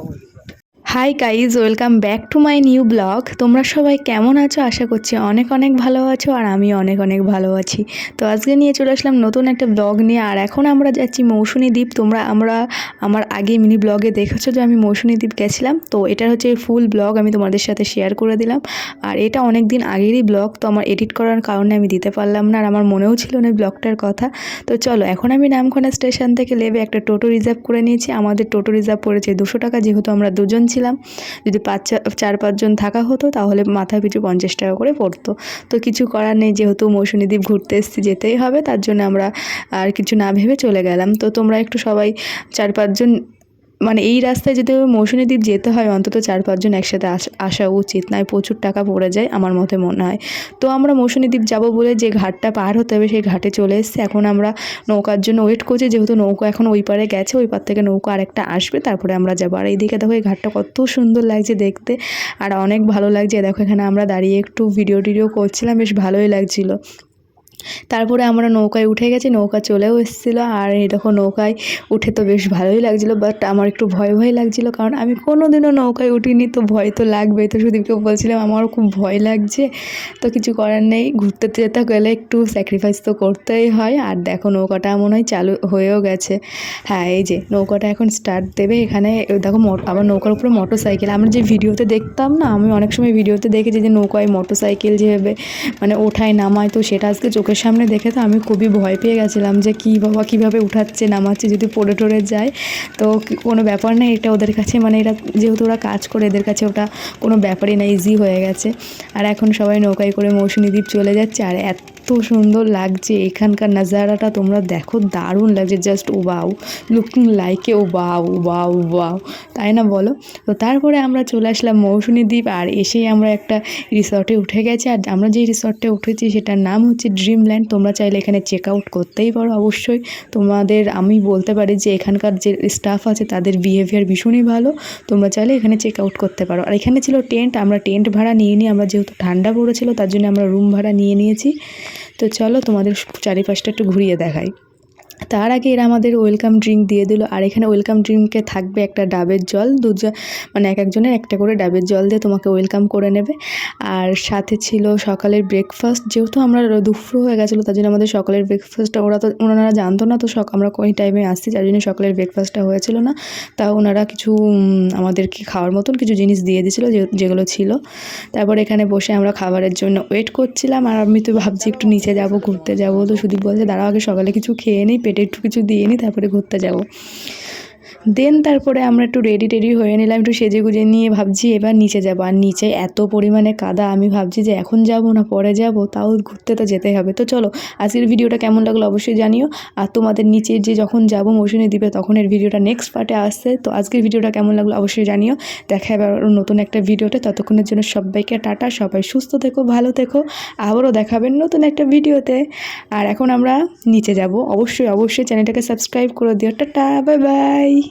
going to. Hi guys welcome back to my new blog তোমরা সবাই কেমন আছো? আশা করছি অনেক অনেক ভালো আছো আর আমি অনেক অনেক ভালো আছি। তো আজকে নিয়ে চলে আসলাম নতুন একটা ব্লগ নিয়ে। আর এখন আমরা যাচ্ছি মৌসুনী দ্বীপ। তোমরা, আমরা আমার আগে মিনি ব্লগে দেখেছ যে আমি মৌসুনী দ্বীপ গেছিলাম। তো এটা হচ্ছে ফুল ব্লগ আমি তোমাদের সাথে শেয়ার করে দিলাম। আর এটা অনেক দিন আগেরই ব্লগ তো আমার এডিট করার কারণে আমি দিতে পারলাম না আর আমার মনেও ছিল না ব্লগটার কথা। তো চলো, এখন আমি নামখানা স্টেশন থেকে লেবে একটা টোটো রিজার্ভ করে নিয়েছি। আমাদের টোটো রিজার্ভ পড়েছে দুশো টাকা, যেহেতু আমরা দুজন ছিলাম যদি পাঁচ চার পাঁচজন থাকা হতো তাহলে মাথা পিছু পঞ্চাশ টাকা করে পড়তো। তো কিছু করার নেই, যেহেতু মৌসুমী দ্বীপ ঘুরতে এসছি, যেতেই হবে, তার জন্য আমরা আর কিছু না ভেবে চলে গেলাম। তো তোমরা একটু সবাই চার পাঁচজন মানে এই রাস্তায় যদি মৌসুমী দ্বীপ যেতে হয়, অন্তত চার পাঁচজন একসাথে আস- উচিত। নয়, প্রচুর টাকা পড়ে যায় আমার মতে মনে হয়। তো আমরা মৌসুমী দ্বীপ যাব বলে যে ঘাটটা পার হতে হবে সেই ঘাটে চলে এসেছি। এখন আমরা নৌকার জন্য ওয়েট করছি। যেহেতু নৌকা এখন ওই পারে গেছে, ওই পার থেকে নৌকা আরেকটা আসবে, তারপরে আমরা যাব। আর এইদিকে দেখো এই ঘাটটা কত সুন্দর লাগছে দেখতে। আর অনেক ভালো লাগছে। দেখো এখানে আমরা দাঁড়িয়ে একটু ভিডিও টিডিও করছিলাম, বেশ ভালোই লাগছিল। তারপরে আমরা নৌকায় উঠে গেছি, নৌকা চলেও এসেছিল। আর এই দেখো নৌকায় উঠে তো বেশ ভালোই লাগছিল বাট আমার একটু ভয় ভয় লাগছিল, কারণ আমি কোনো দিনও নৌকায় উঠিনি, তো ভয় তো লাগবেই। তো সুদীপকে বলছিলাম, আমারও খুব ভয় লাগছে, তো কিছু করার নেই, ঘুরতে যেতে গেলে একটু স্যাক্রিফাইস তো করতেই হয়। আর দেখো নৌকাটা মনে হয় চালু হয়েও গেছে। হ্যাঁ এই যে নৌকাটা এখন স্টার্ট দেবে এখানে দেখো আবার নৌকার উপরে মোটর সাইকেল আমরা যে ভিডিওতে দেখতাম না, আমি অনেক সময় ভিডিওতে দেখেছি যে নৌকায় মোটর সাইকেল যেভাবে মানে ওঠায়, নামায়, তো সেটা আজকে চোখের সামনে দেখে তো আমি খুবই ভয় পেয়ে গেছিলাম যে কী বাবা কীভাবে উঠাচ্ছে, নামাচ্ছে, যদি পড়ে টড়ে যায়। তো কোনো ব্যাপার নেই, এটা ওদের কাছে মানে এটা যেহেতু ওরা কাজ করে, এদের কাছে ওটা কোনো ব্যাপারই না ইজি হয়ে গেছে। আর এখন সবাই নৌকায় করে মৌসুমী দ্বীপ চলে যাচ্ছে, আর এত সুন্দর লাগছে, এখানকার নাজারাটা তোমরা দেখো, দারুণ লাগছে জাস্ট ও বাউ লুকিং লাইকে ও বাউ বাউ বাউ তাই না বলো? তো তারপরে আমরা চলে আসলাম মৌসুমী দ্বীপ, আর এসেই আমরা একটা রিসর্টে উঠে গেছি, আর আমরা যে রিসর্টে উঠেছি সেটার নাম হচ্ছে ড্রিমল্যান্ড তোমরা চাইলে এখানে চেক আউট করতেই পারো অবশ্যই। তোমাদের, আমি বলতে পারি যে এখানকার যে স্টাফ আছে, তাদের বিহেভিয়ার ভীষণই ভালো, তোমরা চাইলে এখানে চেক আউট করতে পারো। আর এখানে ছিল টেন্ট আমরা টেন্ট ভাড়া নিয়ে নিই আমরা যেহেতু ঠান্ডা পড়েছিল, তার জন্য আমরা রুম ভাড়া নিয়ে নিয়েছি। তো চলো তোমাদের চারিপাশটা একটু ঘুরিয়ে দেখাই। তার আগে এরা আমাদের ওয়েলকাম ড্রিঙ্ক দিয়ে দিল। আর এখানে ওয়েলকাম ড্রিঙ্কে থাকবে একটা ডাবের জল। দুজন মানে এক একজনের একটা করে ডাবের জল দিয়ে তোমাকে ওয়েলকাম করে নেবে। আর সাথে ছিল সকালের ব্রেকফাস্ট যেহেতু আমরা দুপুর হয়ে গেছিল, তার জন্য আমাদের সকালের ব্রেকফাস্টটা ওরা তো, ওনারা জানতো না, তো সক, আমরা কোন টাইমে আসছি। যার জন্য সকালের ব্রেকফাস্টটা হয়েছিল না। তা ওনারা কিছু আমাদেরকে খাওয়ার মতন কিছু জিনিস দিয়ে দিয়েছিলো যেগুলো ছিল। তারপর এখানে বসে আমরা খাবারের জন্য ওয়েট করছিলাম। আর আমি তো ভাবছি একটু নিচে যাব, ঘুরতে যাব। তো সুদীপ বলছে, দাঁড়াও আগে সকালে কিছু খেয়ে নিই পেটে একটু কিছু দিয়ে নিই তারপরে ঘুরতে যাব। দেন তারপরে আমরা একটু রেডি টেডি হয়ে নিলাম, একটু সেজে গুজে নিয়ে ভাবছি এবার নিচে যাব। আর নিচে এত পরিমাণে কাদা, আমি ভাবছি যে এখন যাব না, পরে যাব, তাও ঘুরতে তো যেতেই হবে। তো চলো, আজকের ভিডিওটা কেমন লাগল অবশ্যই জানিও। আর তোমাদের নিচে যে যখন যাব মৌসুমী দিবে তখন এর ভিডিওটা নেক্সট পার্টে আসছে। তো আজকের ভিডিওটা কেমন লাগল অবশ্যই জানিও। দেখা আবার নতুন একটা ভিডিওতে। ততক্ষণের জন্য সবাইকে টাটা, সবাই সুস্থ থেকো, ভালো থেকো। আবারও দেখাবেন নতুন একটা ভিডিওতে। আর এখন আমরা নিচে যাব। অবশ্যই অবশ্যই চ্যানেলটাকে সাবস্ক্রাইব করে দিও। Tata bye bye